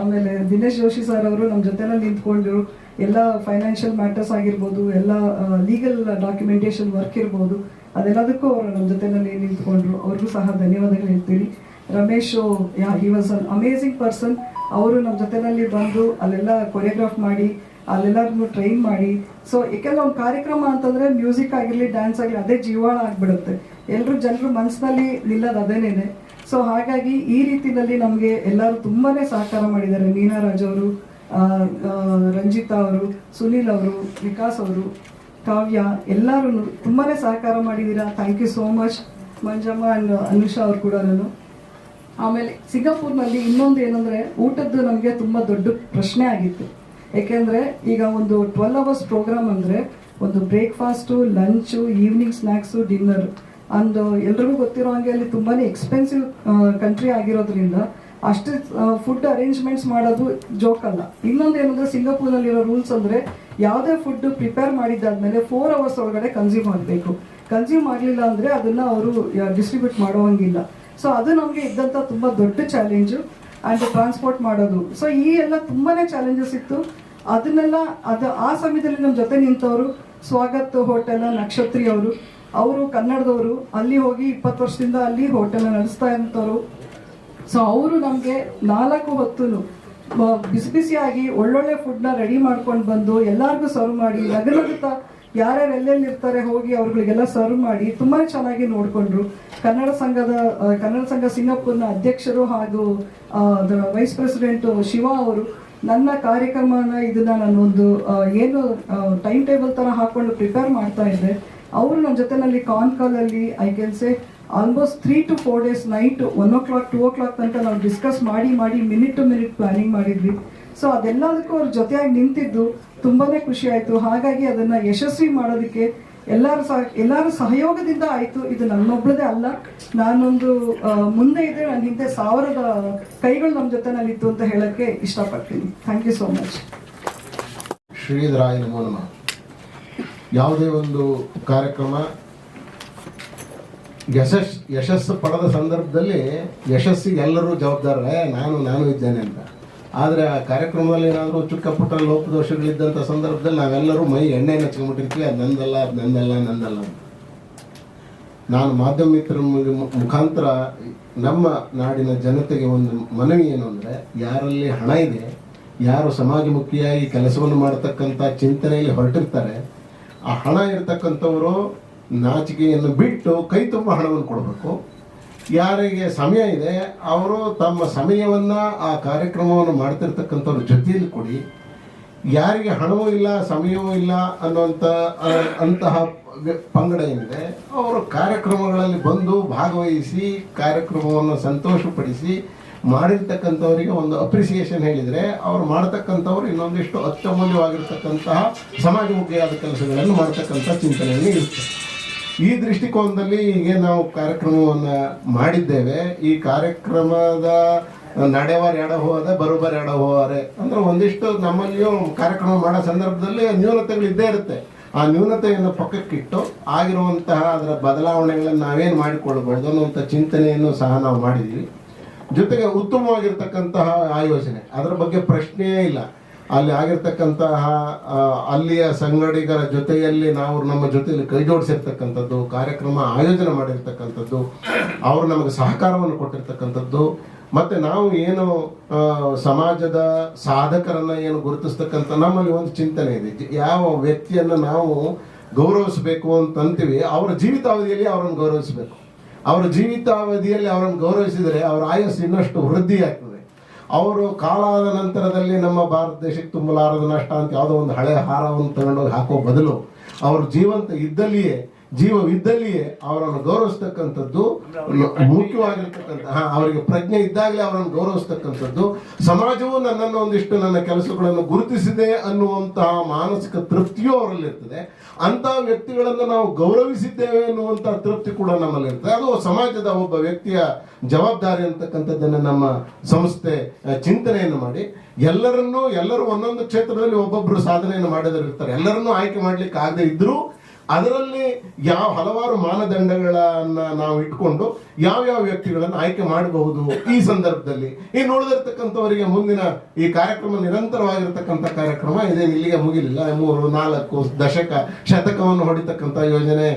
ಆಮೇಲೆ ದಿನೇಶ್ ಜೋಶಿ ಸರ್ ಅವರು ನಮ್ಮ ಜೊತೆನಲ್ಲಿ ನಿಂತ್ಕೊಂಡ್ರು ಎಲ್ಲ ಫೈನಾನ್ಷಿಯಲ್ ಮ್ಯಾಟರ್ಸ್ ಆಗಿರ್ಬೋದು, ಎಲ್ಲ ಲೀಗಲ್ ಡಾಕ್ಯುಮೆಂಟೇಷನ್ ವರ್ಕ್ ಇರ್ಬೋದು, ಅದೆಲ್ಲದಕ್ಕೂ ಅವರು ನಮ್ಮ ಜೊತೆನಲ್ಲಿ ನಿಂತ್ಕೊಂಡ್ರು. ಅವ್ರಿಗೂ ಸಹ ಧನ್ಯವಾದಗಳು ಹೇಳ್ತೀನಿ. Ramesh, yeah he was an amazing person ಅವರು ನಮ್ಮ ಜೊತೆನಲ್ಲಿ ಬಂದು ಅಲ್ಲೆಲ್ಲ ಕೊರಿಯೋಗ್ರಾಫ್ ಮಾಡಿ ಅಲ್ಲೆಲ್ಲರನ್ನು ಟ್ರೈನ್ ಮಾಡಿ. ಸೊ ಏಕೆಂದ್ರೆ ಒಂದು ಕಾರ್ಯಕ್ರಮ ಅಂತಂದ್ರೆ ಮ್ಯೂಸಿಕ್ ಆಗಿರಲಿ ಡ್ಯಾನ್ಸ್ ಆಗಲಿ ಅದೇ ಜೀವಾಳ ಆಗಿಬಿಡುತ್ತೆ. ಎಲ್ಲರೂ ಜನರು ಮನಸ್ಸಿನಲ್ಲಿ ನಿಲ್ಲೋದು ಅದೇನೇ ಸೊ ಹಾಗಾಗಿ ಈ ರೀತಿಯಲ್ಲಿ ನಮಗೆ ಎಲ್ಲರೂ ತುಂಬಾನೇ ಸಹಕಾರ ಮಾಡಿದ್ದಾರೆ. ಮೀನಾ ರಾಜ್ ಅವರು ರಂಜಿತಾ ಅವರು, ಸುನೀಲ್ ಅವರು, ವಿಕಾಸ್ ಅವರು, ಕಾವ್ಯ ಎಲ್ಲರೂ ತುಂಬಾನೇ ಸಹಕಾರ ಮಾಡಿದ್ದೀರಾ thank you so much Manjamma and Anusha ಅವ್ರು ಕೂಡ ನಾನು. ಆಮೇಲೆ ಸಿಂಗಾಪುರ್ನಲ್ಲಿ ಇನ್ನೊಂದು ಏನಂದ್ರೆ ಊಟದ್ದು ನಮಗೆ ತುಂಬಾ ದೊಡ್ಡ ಪ್ರಶ್ನೆ ಆಗಿತ್ತು. ಯಾಕೆಂದ್ರೆ ಈಗ ಒಂದು ಟ್ವೆಲ್ ಅವರ್ಸ್ ಪ್ರೋಗ್ರಾಮ್ ಅಂದ್ರೆ ಒಂದು breakfast lunch evening snacks dinner ಅಂದು ಎಲ್ರಿಗೂ ಗೊತ್ತಿರೋ ಹಾಗೆ ಅಲ್ಲಿ ತುಂಬಾನೇ ಎಕ್ಸ್ಪೆನ್ಸಿವ್ ಕಂಟ್ರಿ ಆಗಿರೋದ್ರಿಂದ ಅಷ್ಟು ಫುಡ್ ಅರೇಂಜ್ಮೆಂಟ್ಸ್ ಮಾಡೋದು ಜೋಕ್ ಅಲ್ಲ. ಇನ್ನೊಂದು ಏನಂದ್ರೆ ಸಿಂಗಾಪುರ್ನಲ್ಲಿರೋ ರೂಲ್ಸ್ ಅಂದ್ರೆ ಯಾವುದೇ ಫುಡ್ ಪ್ರಿಪೇರ್ ಮಾಡಿದ್ದಾದ್ಮೇಲೆ ಫೋರ್ ಅವರ್ಸ್ ಒಳಗಡೆ ಕನ್ಸ್ಯೂಮ್ ಆಗಬೇಕು. ಕನ್ಸ್ಯೂಮ್ ಆಗಲಿಲ್ಲ ಅಂದ್ರೆ ಅದನ್ನ ಅವರು ಡಿಸ್ಟ್ರಿಬ್ಯೂಟ್ ಮಾಡುವಂಗಿಲ್ಲ ಸೊ ಅದು ನಮಗೆ ಇದ್ದಂಥ ತುಂಬ ದೊಡ್ಡ ಚಾಲೆಂಜು ಆ್ಯಂಡ್ ಟ್ರಾನ್ಸ್ಪೋರ್ಟ್ ಮಾಡೋದು. ಸೊ ಈ ಎಲ್ಲ ತುಂಬಾನೇ ಚಾಲೆಂಜಸ್ ಇತ್ತು. ಅದನ್ನೆಲ್ಲ ಅದು, ಆ ಸಮಯದಲ್ಲಿ ನಮ್ಮ ಜೊತೆ ನಿಂತವರು, ಸ್ವಾಗತ್ ಹೋಟೆಲ್ ನಕ್ಷತ್ರಿ ಅವರು. ಅವರು ಕನ್ನಡದವರು. ಅಲ್ಲಿ ಹೋಗಿ ಇಪ್ಪತ್ತು ವರ್ಷದಿಂದ ಅಲ್ಲಿ ಹೋಟೆಲ್ ನಡೆಸ್ತಾ ಇರ್ತವರು ಸೊ ಅವರು ನಮಗೆ ನಾಲ್ಕು ಹೊತ್ತು ಬಿಸಿ ಬಿಸಿಯಾಗಿ ಒಳ್ಳೊಳ್ಳೆ ಫುಡ್ನ ರೆಡಿ ಮಾಡ್ಕೊಂಡು ಬಂದು ಎಲ್ಲರಿಗೂ ಸರ್ವ್ ಮಾಡಿ ನಗನಗುತ್ತಾ ಯಾರ್ಯಾರು ಎಲ್ಲೆಲ್ಲಿ ಇರ್ತಾರೆ ಹೋಗಿ ಅವ್ರಗಳಿಗೆಲ್ಲ ಸರ್ವ್ ಮಾಡಿ ತುಂಬಾ ಚೆನ್ನಾಗಿ ನೋಡ್ಕೊಂಡ್ರು. ಕನ್ನಡ ಸಂಘದ ಕನ್ನಡ ಸಂಘ ಸಿಂಗಾಪುರ್ನ ಅಧ್ಯಕ್ಷರು ಹಾಗೂ ವೈಸ್ ಪ್ರೆಸಿಡೆಂಟ್ ಶಿವ ಅವರು ನನ್ನ ಕಾರ್ಯಕ್ರಮನ ಇದನ್ನ ನಾನು ಒಂದು ಏನು ಟೈಮ್ ಟೇಬಲ್ ತರ ಹಾಕೊಂಡು ಪ್ರಿಪೇರ್ ಮಾಡ್ತಾ ಇದ್ದೆ. ಅವರು ನನ್ನ ಜೊತೆನಲ್ಲಿ ಕಾನ್ ಕಾಲ್ ಅಲ್ಲಿ I can say almost three to four days night one o'clock two o'clock ತನಕ ನಾವು ಡಿಸ್ಕಸ್ ಮಾಡಿ ಮಾಡಿ ಮಿನಿಟ್ ಟು ಮಿನಿಟ್ ಪ್ಲಾನಿಂಗ್ ಮಾಡಿದ್ವಿ. ಸೊ ಅದೆಲ್ಲದಕ್ಕೂ ಅವ್ರ ಜೊತೆಯಾಗಿ ನಿಂತಿದ್ದು ತುಂಬಾನೇ ಖುಷಿ ಆಯ್ತು. ಹಾಗಾಗಿ ಅದನ್ನ ಯಶಸ್ವಿ ಮಾಡೋದಕ್ಕೆ ಎಲ್ಲರ ಸಹ, ಎಲ್ಲರ ಸಹಯೋಗದಿಂದ ಆಯ್ತು. ಇದು ನನ್ನೊಬ್ಬಳದೇ ಅಲ್ಲ. ನಾನೊಂದು ಮುಂದೆ ಇದ್ರೆ ನನ್ನ ಹಿಂದೆ ಸಾವಿರದ ಕೈಗಳು ನಮ್ಮ ಜೊತೆ ಜೊತೆನಲ್ಲಿತ್ತು ಅಂತ ಹೇಳಕ್ಕೆ ಇಷ್ಟಪಡ್ತೀನಿ. ಥ್ಯಾಂಕ್ ಯು ಸೋ ಮಚ್ ಶ್ರೀಧರಾಯ ನಮಃ ಯಾವುದೇ ಒಂದು ಕಾರ್ಯಕ್ರಮ ಯಶಸ್, ಯಶಸ್ಸು ಪಡೆದ ಸಂದರ್ಭದಲ್ಲಿ ಯಶಸ್ಸಿಗೆ ಎಲ್ಲರೂ ಜವಾಬ್ದಾರ ನಾನು ನಾನು ಇದ್ದೇನೆ ಅಂತ. ಆದರೆ ಆ ಕಾರ್ಯಕ್ರಮದಲ್ಲಿ ಏನಾದರೂ ಚಿಕ್ಕ ಪುಟ್ಟ ಲೋಪದೋಷಗಳಿದ್ದಂಥ ಸಂದರ್ಭದಲ್ಲಿ ನಾವೆಲ್ಲರೂ ಮೈ ಎಣ್ಣೆ ಹಚ್ಕೊಂಡ್ಬಿಟ್ಟಿರ್ತೀವಿ. ಅದು ನಂದಲ್ಲ ಅದು ನಂದಲ್ಲ ನಂದಲ್ಲ ನಾನು ಮಾಧ್ಯಮ ಮಿತ್ರ ಮುಖಾಂತರ ನಮ್ಮ ನಾಡಿನ ಜನತೆಗೆ ಒಂದು ಮನವಿ ಏನು ಅಂದರೆ, ಯಾರಲ್ಲಿ ಹಣ ಇದೆ, ಯಾರು ಸಮಾಜಮುಖಿಯಾಗಿ ಕೆಲಸವನ್ನು ಮಾಡತಕ್ಕಂಥ ಚಿಂತನೆಯಲ್ಲಿ ಹೊರಟಿರ್ತಾರೆ, ಆ ಹಣ ಇರ್ತಕ್ಕಂಥವರು ನಾಚಿಕೆಯನ್ನು ಬಿಟ್ಟು ಕೈ ತುಂಬ ಹಣವನ್ನು ಕೊಡಬೇಕು. ಯಾರಿಗೆ ಸಮಯ ಇದೆ, ಅವರು ತಮ್ಮ ಸಮಯವನ್ನು ಆ ಕಾರ್ಯಕ್ರಮವನ್ನು ಮಾಡ್ತಿರ್ತಕ್ಕಂಥವ್ರ ಜೊತೆಯಲ್ಲಿ ಕೊಡಿ. ಯಾರಿಗೆ ಹಣವೂ ಇಲ್ಲ, ಸಮಯವೂ ಇಲ್ಲ ಅನ್ನುವಂಥ ಅಂತಹ ಪಂಗಡ ಏನಿದೆ, ಅವರು ಕಾರ್ಯಕ್ರಮಗಳಲ್ಲಿ ಬಂದು ಭಾಗವಹಿಸಿ, ಕಾರ್ಯಕ್ರಮವನ್ನು ಸಂತೋಷಪಡಿಸಿ ಮಾಡಿರ್ತಕ್ಕಂಥವರಿಗೆ ಒಂದು ಅಪ್ರಿಸಿಯೇಷನ್ ಹೇಳಿದರೆ, ಅವ್ರು ಮಾಡ್ತಕ್ಕಂಥವ್ರು ಇನ್ನೊಂದಿಷ್ಟು ಅತ್ಯಮೂಲ್ಯವಾಗಿರ್ತಕ್ಕಂತಹ ಸಮಾಜಮುಖಿಯಾದ ಕೆಲಸಗಳನ್ನು ಮಾಡ್ತಕ್ಕಂಥ ಚಿಂತನೆಯನ್ನು ಇರುತ್ತೆ. ಈ ದೃಷ್ಟಿಕೋನದಲ್ಲಿ ಹೀಗೆ ನಾವು ಕಾರ್ಯಕ್ರಮವನ್ನು ಮಾಡಿದ್ದೇವೆ. ಈ ಕಾರ್ಯಕ್ರಮದ ನಡೆವಾರ ಎಡ ಹೋದೆ ಬರೋಬರ್ ಎಡ ಹೋವಾರೆ ಅಂದ್ರೆ ಒಂದಿಷ್ಟು ನಮ್ಮಲ್ಲಿಯೂ ಕಾರ್ಯಕ್ರಮ ಮಾಡೋ ಸಂದರ್ಭದಲ್ಲಿ ನ್ಯೂನತೆಗಳು ಇದ್ದೇ ಇರುತ್ತೆ. ಆ ನ್ಯೂನತೆಯನ್ನು ಪಕ್ಕಕ್ಕಿಟ್ಟು ಆಗಿರುವಂತಹ ಅದರ ಬದಲಾವಣೆಗಳನ್ನು ನಾವೇನು ಮಾಡಿಕೊಳ್ಳಬಾರ್ದು ಅನ್ನುವಂಥ ಚಿಂತನೆಯನ್ನು ಸಹ ನಾವು ಮಾಡಿದ್ದೀವಿ ಜೊತೆಗೆ ಉತ್ತಮವಾಗಿರ್ತಕ್ಕಂತಹ ಆಯೋಜನೆ. ಅದರ ಬಗ್ಗೆ ಪ್ರಶ್ನೆಯೇ ಇಲ್ಲ. ಅಲ್ಲಿ ಆಗಿರ್ತಕ್ಕಂತಹ ಅಲ್ಲಿಯ ಸಂಗಡಿಗರ ಜೊತೆಯಲ್ಲಿ ನಾವು ನಮ್ಮ ಜೊತೆಯಲ್ಲಿ ಕೈ ಜೋಡಿಸಿರ್ತಕ್ಕಂಥದ್ದು ಕಾರ್ಯಕ್ರಮ ಆಯೋಜನೆ ಮಾಡಿರ್ತಕ್ಕಂಥದ್ದು, ಅವರು ನಮಗೆ ಸಹಕಾರವನ್ನು ಕೊಟ್ಟಿರ್ತಕ್ಕಂಥದ್ದು, ಮತ್ತೆ ನಾವು ಏನು ಸಮಾಜದ ಸಾಧಕರನ್ನ ಏನು ಗುರುತಿಸ್ತಕ್ಕಂಥ ನಮ್ಮಲ್ಲಿ ಒಂದು ಚಿಂತನೆ ಇದೆ. ಯಾವ ವ್ಯಕ್ತಿಯನ್ನ ನಾವು ಗೌರವಿಸಬೇಕು ಅಂತಂತೀವಿ, ಅವರ ಜೀವಿತಾವಧಿಯಲ್ಲಿ ಅವರನ್ನು ಗೌರವಿಸಬೇಕು. ಅವರ ಜೀವಿತಾವಧಿಯಲ್ಲಿ ಅವರನ್ನು ಗೌರವಿಸಿದರೆ ಅವರ ಆಯಸ್ಸು ಇನ್ನಷ್ಟು ವೃದ್ಧಿ ಆಗ್ತದೆ ಅವರು ಕಾಲಾದ ನಂತರದಲ್ಲಿ ನಮ್ಮ ಭಾರತ ದೇಶಕ್ಕೆ ತುಂಬಲಾರದ ನಷ್ಟ ಅಂತ ಯಾವುದೋ ಒಂದು ಹಳೆ ಹಾರವನ್ನು ತಗೊಂಡೋಗಿ ಹಾಕೋ ಬದಲು ಅವರು ಜೀವಂತ ಇದ್ದಲ್ಲಿಯೇ ಜೀವವಿದ್ದಲ್ಲಿಯೇ ಅವರನ್ನು ಗೌರವಿಸ್ತಕ್ಕಂಥದ್ದು ಮುಖ್ಯವಾಗಿರ್ತಕ್ಕಂಥ ಹಾ, ಅವರಿಗೆ ಪ್ರಜ್ಞೆ ಇದ್ದಾಗಲೇ ಅವರನ್ನು ಗೌರವಿಸ್ತಕ್ಕಂಥದ್ದು. ಸಮಾಜವು ನನ್ನನ್ನು ಒಂದಿಷ್ಟು ನನ್ನ ಕೆಲಸಗಳನ್ನು ಗುರುತಿಸಿದೆ ಅನ್ನುವಂತಹ ಮಾನಸಿಕ ತೃಪ್ತಿಯೂ ಅವರಲ್ಲಿ ಇರ್ತದೆ ಅಂತಹ ವ್ಯಕ್ತಿಗಳನ್ನು ನಾವು ಗೌರವಿಸಿದ್ದೇವೆ ಅನ್ನುವಂತಹ ತೃಪ್ತಿ ಕೂಡ ನಮ್ಮಲ್ಲಿ ಇರ್ತದೆ ಅದು ಸಮಾಜದ ಒಬ್ಬ ವ್ಯಕ್ತಿಯ ಜವಾಬ್ದಾರಿ ಅಂತಕ್ಕಂಥದ್ದನ್ನು ನಮ್ಮ ಸಂಸ್ಥೆ ಚಿಂತನೆಯನ್ನು ಮಾಡಿ. ಎಲ್ಲರನ್ನೂ ಎಲ್ಲರೂ ಒಂದೊಂದು ಕ್ಷೇತ್ರದಲ್ಲಿ ಒಬ್ಬೊಬ್ಬರು ಸಾಧನೆಯನ್ನು ಮಾಡಿದರೆ ಇರ್ತಾರೆ ಎಲ್ಲರನ್ನೂ ಆಯ್ಕೆ ಮಾಡ್ಲಿಕ್ಕೆ ಆಗದೆ ಇದ್ರೂ ಅದರಲ್ಲಿ ಯಾವ ಹಲವಾರು ಮಾನದಂಡಗಳನ್ನ ನಾವು ಇಟ್ಕೊಂಡು ಯಾವ ಯಾವ ವ್ಯಕ್ತಿಗಳನ್ನು ಆಯ್ಕೆ ಮಾಡಬಹುದು ಈ ಸಂದರ್ಭದಲ್ಲಿ. ಇನ್ನು ಉಳಿದಿರ್ತಕ್ಕಂಥವರಿಗೆ ಮುಂದಿನ ಈ ಕಾರ್ಯಕ್ರಮ ನಿರಂತರವಾಗಿರ್ತಕ್ಕಂಥ ಕಾರ್ಯಕ್ರಮ ಇದೇನು ಇಲ್ಲಿಗೆ ಮುಗಿಲಿಲ್ಲ. ಮೂರು, ನಾಲ್ಕು ದಶಕ, ಶತಕವನ್ನು ಹೊಡಿತಕ್ಕಂಥ ಯೋಜನೆ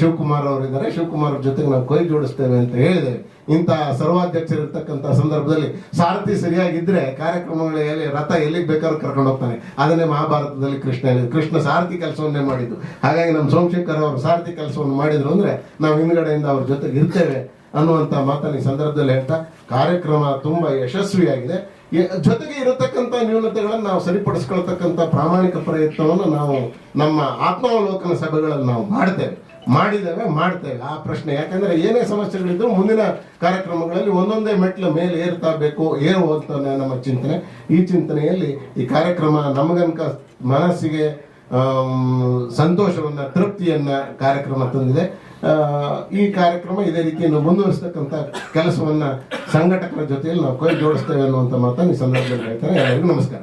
ಶಿವಕುಮಾರ್ ಅವರಿದ್ದಾರೆ. ಶಿವಕುಮಾರ್ ಜೊತೆಗೆ ನಾವು ಕೈ ಜೋಡಿಸ್ತೇವೆ ಅಂತ ಹೇಳಿದ್ದೇವೆ ಇಂಥ ಸರ್ವಾಧ್ಯಕ್ಷರಿರ್ತಕ್ಕಂಥ ಸಂದರ್ಭದಲ್ಲಿ ಸಾರಥಿ ಸರಿಯಾಗಿದ್ದರೆ ಕಾರ್ಯಕ್ರಮಗಳು ಎಲ್ಲಿ ರಥ ಎಲ್ಲಿಗೆ ಬೇಕಾದ್ರೂ ಕರ್ಕೊಂಡು ಹೋಗ್ತಾನೆ. ಅದನ್ನೇ ಮಹಾಭಾರತದಲ್ಲಿ ಕೃಷ್ಣ ಕೃಷ್ಣ ಸಾರಥಿ ಕೆಲಸವನ್ನೇ ಮಾಡಿದ್ದು. ಹಾಗಾಗಿ ನಮ್ಮ ಸೋಮಶೇಖರ್ ಅವರು ಸಾರಥಿ ಕೆಲಸವನ್ನು ಮಾಡಿದ್ರು ಅಂದ್ರೆ ನಾವು ಹಿಂದ್ಗಡೆಯಿಂದ ಅವ್ರ ಜೊತೆಗೆ ಇರ್ತೇವೆ ಅನ್ನುವಂಥ ಮಾತನ್ನ ಈ ಸಂದರ್ಭದಲ್ಲಿ ಹೇಳ್ತಾ, ಕಾರ್ಯಕ್ರಮ ತುಂಬಾ ಯಶಸ್ವಿಯಾಗಿದೆ. ಜೊತೆಗೆ ಇರತಕ್ಕಂಥ ನ್ಯೂನತೆಗಳನ್ನು ನಾವು ಸರಿಪಡಿಸ್ಕೊಳ್ತಕ್ಕಂಥ ಪ್ರಾಮಾಣಿಕ ಪ್ರಯತ್ನವನ್ನು ನಾವು ನಮ್ಮ ಆತ್ಮಾವಲೋಕನ ಸಭೆಗಳಲ್ಲಿ ನಾವು ಮಾಡ್ತೇವೆ. ಮಾಡಿದ್ದೇವೆ ಮಾಡ್ತೇವೆ ಆ ಪ್ರಶ್ನೆ. ಯಾಕಂದ್ರೆ ಏನೇ ಸಮಸ್ಯೆಗಳಿದ್ರು ಮುಂದಿನ ಕಾರ್ಯಕ್ರಮಗಳಲ್ಲಿ ಒಂದೊಂದೇ ಮೆಟ್ಲು ಮೇಲೆ ಏರ್ತಾ ಬೇಕು ಏರು ಅಂತ ನಮ್ಮ ಚಿಂತನೆ. ಈ ಚಿಂತನೆಯಲ್ಲಿ ಈ ಕಾರ್ಯಕ್ರಮ ನಮಗನ್ಕ ಮನಸ್ಸಿಗೆ ಸಂತೋಷವನ್ನು, ತೃಪ್ತಿಯನ್ನ ಕಾರ್ಯಕ್ರಮ ತಂದಿದೆ. ಈ ಕಾರ್ಯಕ್ರಮ ಇದೇ ರೀತಿಯನ್ನು ಮುಂದುವರಿಸ್ತಕ್ಕಂಥ ಕೆಲಸವನ್ನ ಸಂಘಟಕರ ಜೊತೆಯಲ್ಲಿ ನಾವು ಕೈ ಜೋಡಿಸ್ತೇವೆ ಅನ್ನುವಂಥ ಮಾತನ್ನು ಈ ಸಂದರ್ಭದಲ್ಲಿ ಹೇಳ್ತಾರೆ. ಎಲ್ಲರಿಗೂ ನಮಸ್ಕಾರ.